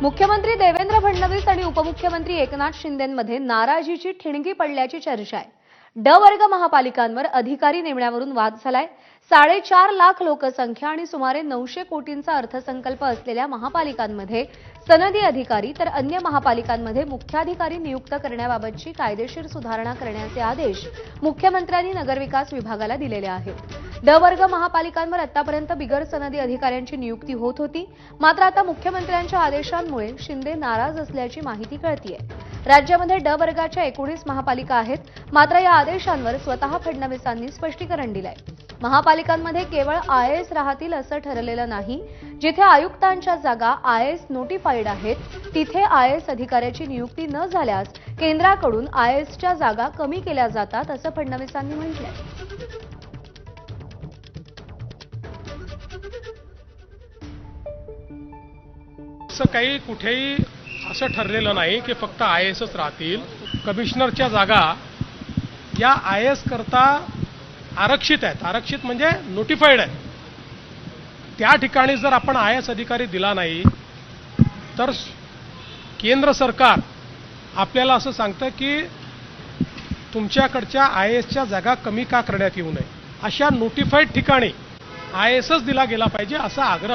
मुख्यमंत्री देवेंद्र फडणवीस आणि उपमुख्यमंत्री एकनाथ शिंदेमध्ये नाराजीची ठिणगी पडल्याची चर्चा आहे. ड वर्ग महापालिकांवर अधिकारी नेमण्यावरून वाद झालाय. साडेचार लाख लोकसंख्या आणि सुमारे नऊशे कोटींचा अर्थसंकल्प असलेल्या महापालिकांमध्ये सनदी अधिकारी तर अन्य महापालिकांमध्ये मुख्याधिकारी नियुक्त करण्याबाबतची कायदेशीर सुधारणा करण्याचे आदेश मुख्यमंत्र्यांनी नगरविकास विभागाला दिलेले आहेत. ड वर्ग महापालिकांवर आतापर्यंत बिगर सनदी अधिकाऱ्यांची नियुक्ती होत होती. मात्र आता मुख्यमंत्र्यांच्या आदेशांमुळे शिंदे नाराज असल्याची माहिती कळतीये. राज्यामध्ये ड वर्गाच्या एकोणीस महापालिका आहेत. मात्र या आदेशांवर स्वतः फडणवीसांनी स्पष्टीकरण दिलंय. महापालिकांमध्ये केवळ आय एस राहतील असं ठरलेलं नाही. जिथे आयुक्तांच्या जागा आय एस नोटिफाईड आहेत तिथे आय एस अधिकाऱ्याची नियुक्ती न झाल्यास केंद्राकडून आय एसच्या जागा कमी केल्या जातात असं फडणवीसांनी म्हटलंय. असं काही कुठेही असं ठरलेलं नाही की फक्त आय एसच राहतील. कमिशनरच्या जागा या आय एस करता आरक्षित आहेत. आरक्षित म्हणजे नोटिफाईड आहेत. त्या ठिकाणी जर आपण आय एस अधिकारी दिला नाही तर केंद्र सरकार आपल्याला असं सांगतं की तुमच्याकडच्या आय एसच्या जागा कमी का करण्यात येऊ नये? अशा नोटिफाईड ठिकाणी आय एसच दिला गेला पाहिजे असा आग्रह